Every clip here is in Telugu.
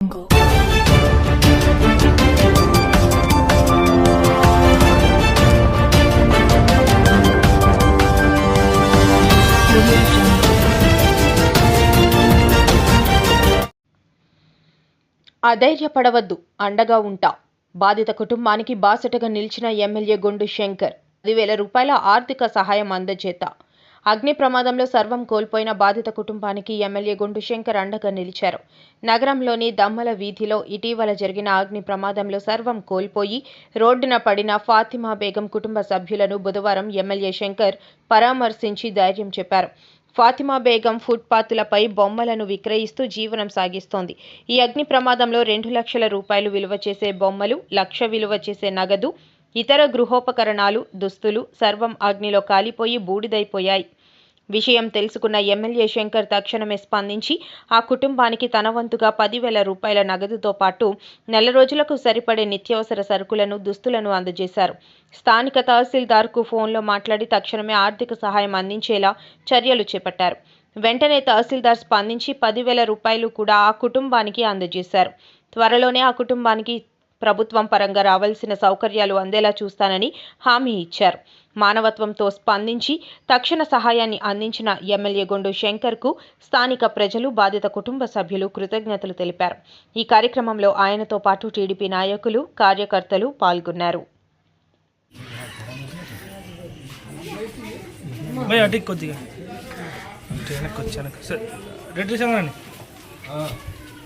jungle. అధైర్యపడవద్దు అండగా ఉంటా బాధిత కుటుంబానికి బాసటగా నిలిచిన ఎమ్మెల్యే గొండు శంకర్ పదివేల రూపాయల ఆర్థిక సహాయం అందజేత అగ్ని ప్రమాదంలో సర్వం కోల్పోయిన బాధిత కుటుంబానికి ఎమ్మెల్యే గుండు శంకర్ అండగా నిలిచారు. నగరంలోని దమ్మల వీధిలో ఇటీవల జరిగిన అగ్ని ప్రమాదంలో సర్వం కోల్పోయి రోడ్డున పడిన ఫాతిమా బేగం కుటుంబ సభ్యులను బుధవారం ఎమ్మెల్యే శంకర్ పరామర్శించి ధైర్యం చెప్పారు. ఫాతిమా బేగం ఫుట్పాత్లపై బొమ్మలను విక్రయిస్తూ జీవనం సాగిస్తోంది. ఈ అగ్ని ప్రమాదంలో రెండు లక్షల రూపాయలు విలువ చేసే బొమ్మలు లక్ష విలువ చేసే నగదు ఇతర గృహోపకరణాలు దుస్తులు సర్వం అగ్నిలో కాలిపోయి బూడిదైపోయాయి. విషయం తెలుసుకున్న ఎమ్మెల్యే శంకర్ తక్షణమే స్పందించి ఆ కుటుంబానికి తన వంతుగా పదివేల రూపాయల నగదుతో పాటు నెల రోజులకు సరిపడే నిత్యావసర సరుకులను దుస్తులను అందజేశారు. స్థానిక తహసీల్దార్కు ఫోన్లో మాట్లాడి తక్షణమే ఆర్థిక సహాయం అందించేలా చర్యలు చేపట్టారు. వెంటనే తహసీల్దార్ స్పందించి పదివేల రూపాయలు కూడా ఆ కుటుంబానికి అందజేశారు. త్వరలోనే ఆ కుటుంబానికి ప్రభుత్వం పరంగా రావాల్సిన సౌకర్యాలు అందేలా చూస్తానని హామీ ఇచ్చారు. మానవత్వంతో స్పందించి తక్షణ సహాయాన్ని అందించిన ఎమ్మెల్యే గొండు శంకర్కు స్థానిక ప్రజలు బాధిత కుటుంబ సభ్యులు కృతజ్ఞతలు తెలిపారు. ఈ కార్యక్రమంలో ఆయనతో పాటు టీడీపీ నాయకులు కార్యకర్తలు పాల్గొన్నారు. అటు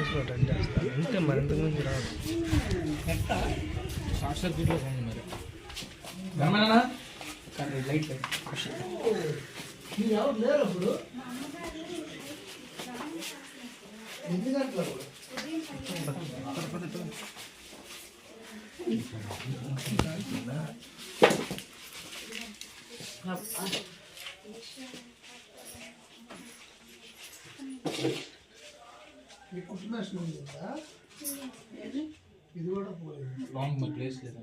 వచ్చి టచ్ చేస్తాను. రెడ్ మరి కొద్దిగా రాదు. ఈ లోన్ అని వెనక్కి లైట్ రెండు మరి ఇంతకు మించి రాదు షార్ట్ సర్క్యూట్లో ఉంది మరి గమననా కానీ లైట్ లైట్ లాంగ్ మరి ప్లేస్ లేదా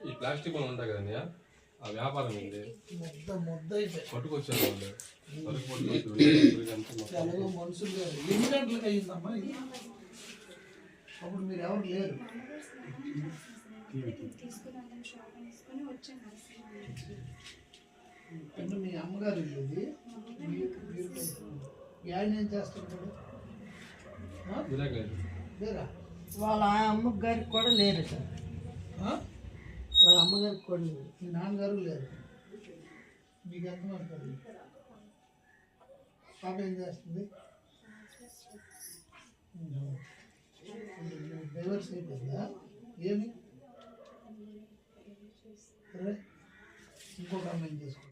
ఈ ప్లాస్టిక్ వాళ్ళు ఉంటాయి కదండి ఆ వ్యాపారం ఏంటి పట్టుకొచ్చారు వాళ్ళు మనుషులు. ఎన్ని గంటలకు అయ్యిందమ్మా ఇది అప్పుడు మీరు ఎవరు లేరు అంటే మీ అమ్మగారు ఇది ఆయన ఏం చేస్తుంటాడు? వినాయకుడు. లేరా వాళ్ళ అమ్మగారికి కూడా లేరు సార్ ఆ? వాళ్ళ అమ్మగారికి కూడా లేరు మీ నాన్నగారు లేరు. మీకు ఎంత పడుతుంది పాప ఏం చేస్తుంది? డైవర్స్ అయిపోయిందా? ఏమి? ఇంకొక అమ్మాయిని చేసుకో.